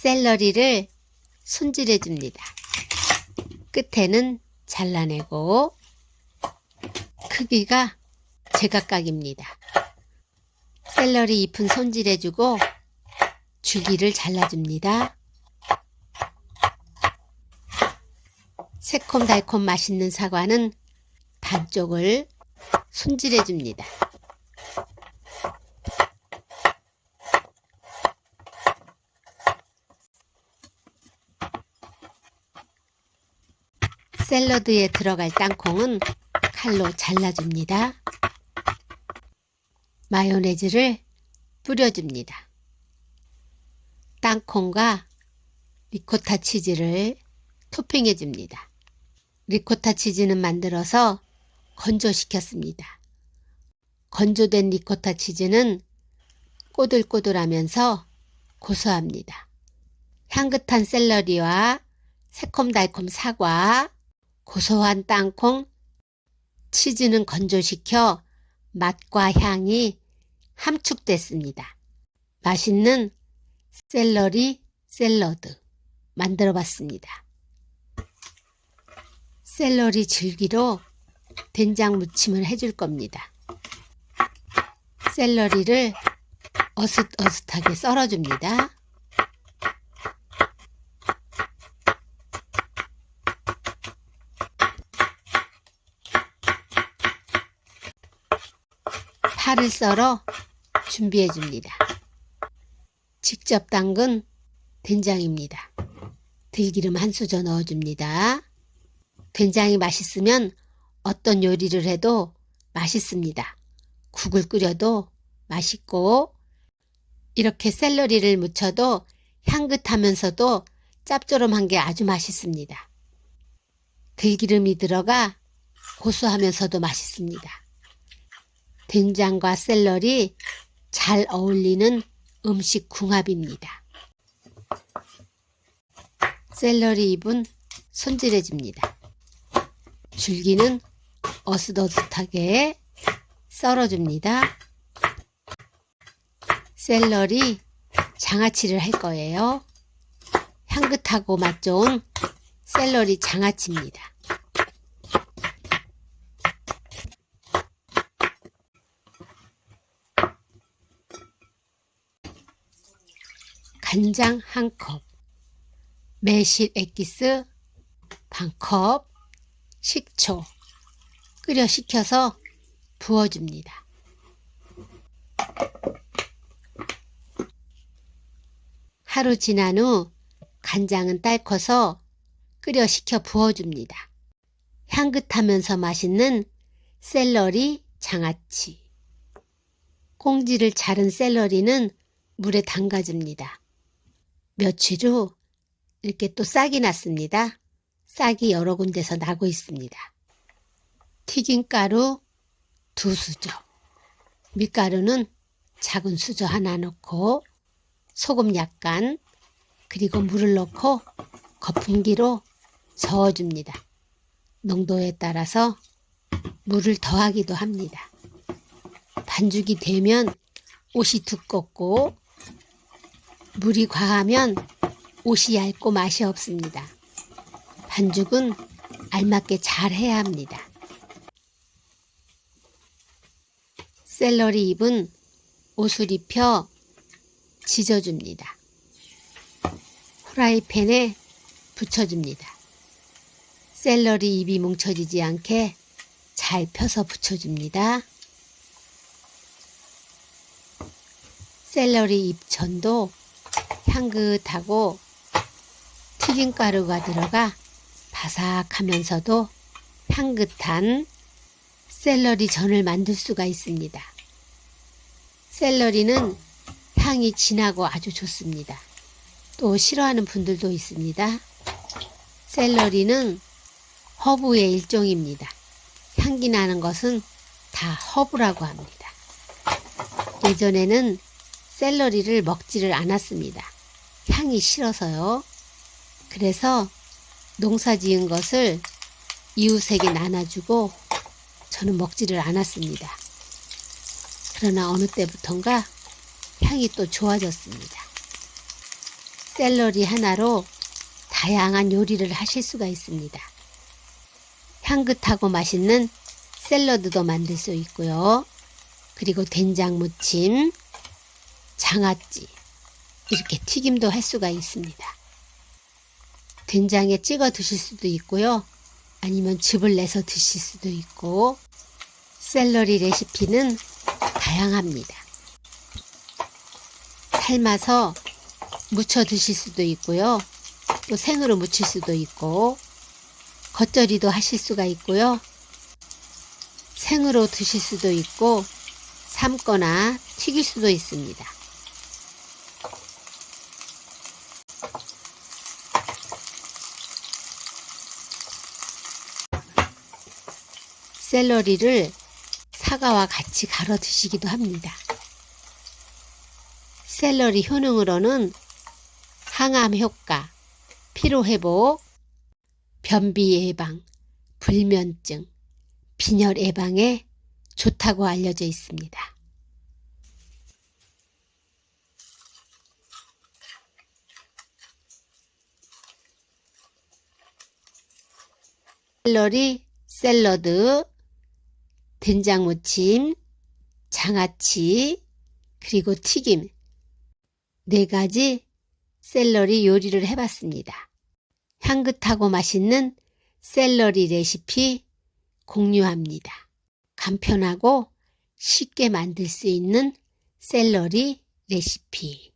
샐러리를 손질해 줍니다. 끝에는 잘라내고 크기가 제각각입니다. 샐러리 잎은 손질해 주고 줄기를 잘라줍니다. 새콤달콤 맛있는 사과는 반쪽을 손질해 줍니다. 샐러드에 들어갈 땅콩은 칼로 잘라줍니다. 마요네즈를 뿌려줍니다. 땅콩과 리코타 치즈를 토핑해 줍니다. 리코타 치즈는 만들어서 건조시켰습니다. 건조된 리코타 치즈는 꼬들꼬들하면서 고소합니다. 향긋한 샐러리와 새콤달콤 사과, 고소한 땅콩, 치즈는 건조시켜 맛과 향이 함축됐습니다. 맛있는 샐러리 샐러드 만들어 봤습니다. 샐러리 줄기로 된장 무침을 해줄 겁니다. 샐러리를 어슷어슷하게 썰어줍니다. 파를 썰어 준비해 줍니다. 직접 담근 된장입니다. 들기름 한 수저 넣어 줍니다. 된장이 맛있으면 어떤 요리를 해도 맛있습니다. 국을 끓여도 맛있고 이렇게 샐러리를 무쳐도 향긋하면서도 짭조름한 게 아주 맛있습니다. 들기름이 들어가 고소하면서도 맛있습니다. 된장과 샐러리 잘 어울리는 음식 궁합입니다. 샐러리 잎은 손질해 줍니다. 줄기는 어슷어슷하게 썰어줍니다. 샐러리 장아찌를 할 거예요. 향긋하고 맛 좋은 샐러리 장아찌입니다. 간장 한 컵, 매실 액기스 반 컵, 식초 끓여 식혀서 부어줍니다. 하루 지난 후 간장은 딸커서 끓여 식혀 부어줍니다. 향긋하면서 맛있는 샐러리 장아찌. 꽁지를 자른 샐러리는 물에 담가줍니다. 며칠 후 이렇게 또 싹이 났습니다. 싹이 여러 군데서 나고 있습니다. 튀김가루 두 수저, 밀가루는 작은 수저 하나 넣고 소금 약간 그리고 물을 넣고 거품기로 저어줍니다. 농도에 따라서 물을 더하기도 합니다. 반죽이 되면 옷이 두껍고 물이 과하면 옷이 얇고 맛이 없습니다. 반죽은 알맞게 잘 해야 합니다. 샐러리 잎은 옷을 입혀 지져줍니다. 후라이팬에 붙여줍니다. 샐러리 잎이 뭉쳐지지 않게 잘 펴서 붙여줍니다. 샐러리 잎 전도 향긋하고 튀김가루가 들어가 바삭하면서도 향긋한 샐러리 전을 만들 수가 있습니다. 샐러리는 향이 진하고 아주 좋습니다. 또 싫어하는 분들도 있습니다. 샐러리는 허브의 일종입니다. 향기 나는 것은 다 허브라고 합니다. 예전에는 샐러리를 먹지를 않았습니다. 향이 싫어서요. 그래서 농사 지은 것을 이웃에게 나눠주고 저는 먹지를 않았습니다. 그러나 어느 때부턴가 향이 또 좋아졌습니다. 샐러리 하나로 다양한 요리를 하실 수가 있습니다. 향긋하고 맛있는 샐러드도 만들 수 있고요. 그리고 된장 무침, 장아찌, 이렇게 튀김도 할 수가 있습니다. 된장에 찍어 드실 수도 있고요. 아니면 즙을 내서 드실 수도 있고, 샐러리 레시피는 다양합니다. 삶아서 무쳐 드실 수도 있고요. 또 생으로 무칠 수도 있고, 겉절이도 하실 수가 있고요. 생으로 드실 수도 있고, 삶거나 튀길 수도 있습니다. 샐러리를 사과와 같이 갈아 드시기도 합니다. 샐러리 효능으로는 항암 효과, 피로 회복, 변비 예방, 불면증, 빈혈 예방에 좋다고 알려져 있습니다. 샐러리 샐러드, 된장 무침, 장아찌, 그리고 튀김 네 가지 샐러리 요리를 해봤습니다. 향긋하고 맛있는 샐러리 레시피 공유합니다. 간편하고 쉽게 만들 수 있는 샐러리 레시피.